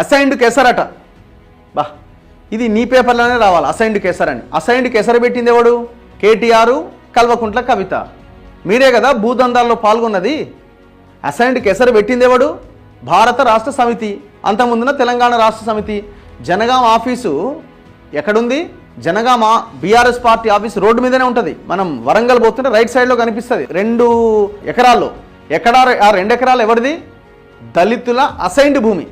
Assigned కేసరట బా ఇది నీ పేపర్లోనే రావాలి అసైన్డ్ కేసర్ అని. అసైన్డ్ కెసర్ పెట్టింది ఎవడు? కేటీఆర్ కల్వకుంట్ల కవిత. మీరే కదా భూదందాల్లో పాల్గొన్నది. అసైన్డ్ కెసర్ పెట్టింది ఎవడు? భారత రాష్ట్ర సమితి అంతకుముందున తెలంగాణ రాష్ట్ర సమితి. జనగాం ఆఫీసు ఎక్కడుంది? Jangaon BRS party office road మీదనే ఉంటుంది. మనం వరంగల్ పోతుంటే రైట్ సైడ్లో కనిపిస్తుంది. రెండు ఎకరాల్లో. ఎకరా ఆ రెండు ఎకరాలు ఎవరిది? దళితుల అసైన్డ్ భూమి.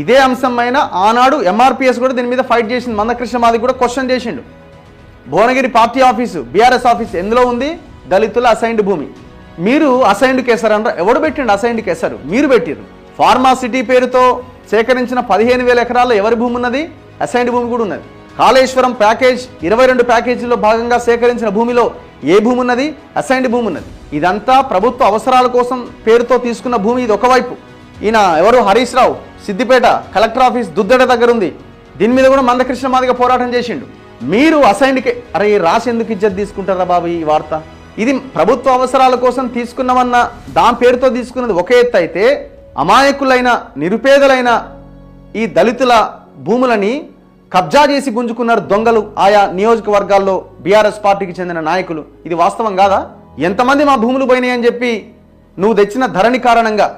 ఇదే అంశమైన ఆనాడు ఎంఆర్పిఎస్ కూడా దీని మీద ఫైట్ చేసింది. మందకృష్ణ మాది కూడా క్వశ్చన్ చేసిండు. Bhuvanagiri party office BRS office ఎందులో ఉంది? దళితుల అసైన్డ్ భూమి. మీరు అసైన్డ్ కేసర్ అనరా ఎవడు పెట్టిండు అసైన్డ్ కేసరు? మీరు పెట్టిరు ఫార్మా సిటీ పేరుతో సేకరించిన పదిహేను వేల ఎకరాల్లో ఎవరి భూమి ఉన్నది? అసైన్డ్ భూమి కూడా ఉన్నది. కాళేశ్వరం ప్యాకేజ్ ఇరవై రెండు ప్యాకేజీలో భాగంగా సేకరించిన భూమిలో ఏ భూమి ఉన్నది? అసైన్డ్ భూమి ఉన్నది. ఇదంతా ప్రభుత్వ అవసరాల కోసం పేరుతో తీసుకున్న భూమి. ఇది ఒకవైపు ఈయన ఎవరు? హరీష్ రావు. సిద్దిపేట కలెక్టర్ ఆఫీస్ దుద్దడ దగ్గర ఉంది దీని మీద కూడా మందకృష్ణ మాదిగా పోరాటం చేసిండు. మీరు అసైన్డ్కే అరే రాసి ఎందుకు ఇజ్జత్ తీసుకుంటారా బాబు ఈ వార్త? ఇది ప్రభుత్వ అవసరాల కోసం తీసుకున్నామన్న దాని పేరుతో తీసుకున్నది ఒక ఎత్తు అయితే అమాయకులైన నిరుపేదలైన ఈ దళితుల భూములని కబ్జా చేసి గుంజుకున్నారు దొంగలు ఆయా నియోజకవర్గాల్లో బీఆర్ఎస్ పార్టీకి చెందిన నాయకులు. ఇది వాస్తవం కాదా? ఎంతమంది మా భూములు పోయినాయని చెప్పి నువ్వు తెచ్చిన ధరణి కారణంగా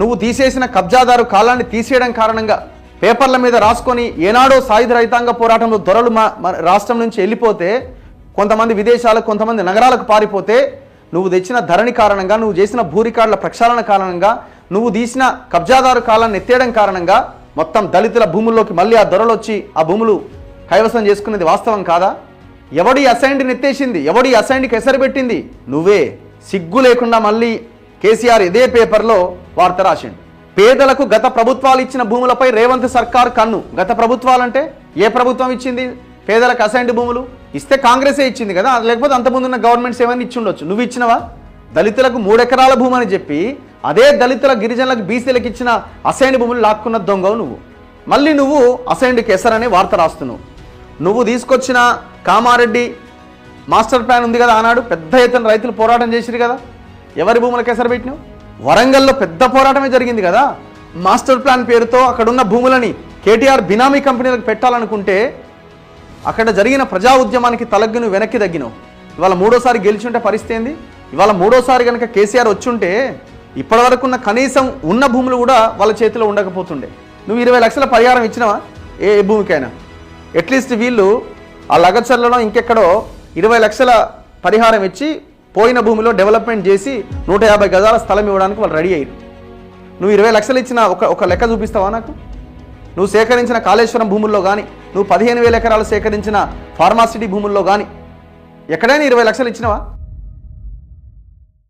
నువ్వు తీసేసిన కబ్జాదారు కాలాన్ని తీసేయడం కారణంగా పేపర్ల మీద రాసుకొని ఏనాడో సాయుధ రైతాంగ పోరాటంలో దొరలు మా రాష్ట్రం నుంచి వెళ్ళిపోతే కొంతమంది విదేశాలకు కొంతమంది నగరాలకు పారిపోతే నువ్వు తెచ్చిన ధరణి కారణంగా నువ్వు చేసిన భూ రికార్డుల ప్రక్షాళన కారణంగా నువ్వు తీసిన కబ్జాదారు కాలాన్ని ఎత్తేయడం కారణంగా మొత్తం దళితుల భూముల్లోకి మళ్ళీ ఆ దొరలు వచ్చి ఆ భూములు కైవసం చేసుకునేది వాస్తవం కాదా? ఎవడి అసైన్డ్ నెత్తేసింది? ఎవడి అసైన్డ్కి ఎసరు పెట్టింది? నువ్వే. సిగ్గు లేకుండా మళ్ళీ కేసీఆర్ ఇదే పేపర్లో వార్త రాసిండు. పేదలకు గత ప్రభుత్వాలు ఇచ్చిన భూములపై రేవంత్ సర్కార్ కన్ను. గత ప్రభుత్వాలంటే ఏ ప్రభుత్వం ఇచ్చింది? పేదలకు అసైన్డ్ భూములు? ఇస్తే కాంగ్రెసే ఇచ్చింది కదా? లేకపోతే అంతకుముందున్న గవర్నమెంట్స్ ఏమైనా ఇచ్చి ఉండొచ్చు నువ్వు ఇచ్చినవా? దళితులకు మూడెకరాల భూమి అని చెప్పి అదే దళితుల గిరిజనులకు బీసీలకు ఇచ్చిన అసైన్డ్ భూములు లాక్కున్న దొంగవు నువ్వు. మళ్ళీ నువ్వు అసైన్డ్ కెసర్ అనే వార్త రాస్తున్నావు. నువ్వు తీసుకొచ్చిన కామారెడ్డి మాస్టర్ ప్లాన్ ఉంది కదా ఆనాడు? పెద్ద ఎత్తున రైతులు పోరాటం చేసిరు కదా? ఎవరి భూములకు ఎసరు పెట్టినావు? వరంగల్లో పెద్ద పోరాటమే జరిగింది కదా. మాస్టర్ ప్లాన్ పేరుతో అక్కడున్న భూములని కేటీఆర్ బినామీ కంపెనీలకు పెట్టాలనుకుంటే అక్కడ జరిగిన ప్రజా ఉద్యమానికి తలగ్గును వెనక్కి తగ్గినావు. ఇవాళ మూడోసారి గెలిచి ఉంటే పరిస్థితి ఏంది? ఇవాళ మూడోసారి కనుక కేసీఆర్ వచ్చుంటే ఇప్పటివరకు ఉన్న కనీసం ఉన్న భూములు కూడా వాళ్ళ చేతిలో ఉండకపోతుండే. నువ్వు ఇరవై లక్షల పరిహారం ఇచ్చినావా? ఏ ఏ భూమికైనా అట్లీస్ట్ వీళ్ళు ఆ లగచర్లలో ఇంకెక్కడో ఇరవై లక్షల పరిహారం ఇచ్చి పోయిన భూమిలో డెవలప్మెంట్ చేసి నూట యాభై గజాల స్థలం ఇవ్వడానికి వాళ్ళు రెడీ అయ్యారు. నువ్వు ఇరవై లక్షలు ఇచ్చిన ఒక ఒక లెక్క చూపిస్తావా నాకు? నువ్వు సేకరించిన కాళేశ్వరం భూముల్లో కానీ నువ్వు పదిహేను వేల ఎకరాలు సేకరించిన ఫార్మాసిటీ భూముల్లో కానీ ఎక్కడైనా ఇరవై లక్షలు ఇచ్చినావా?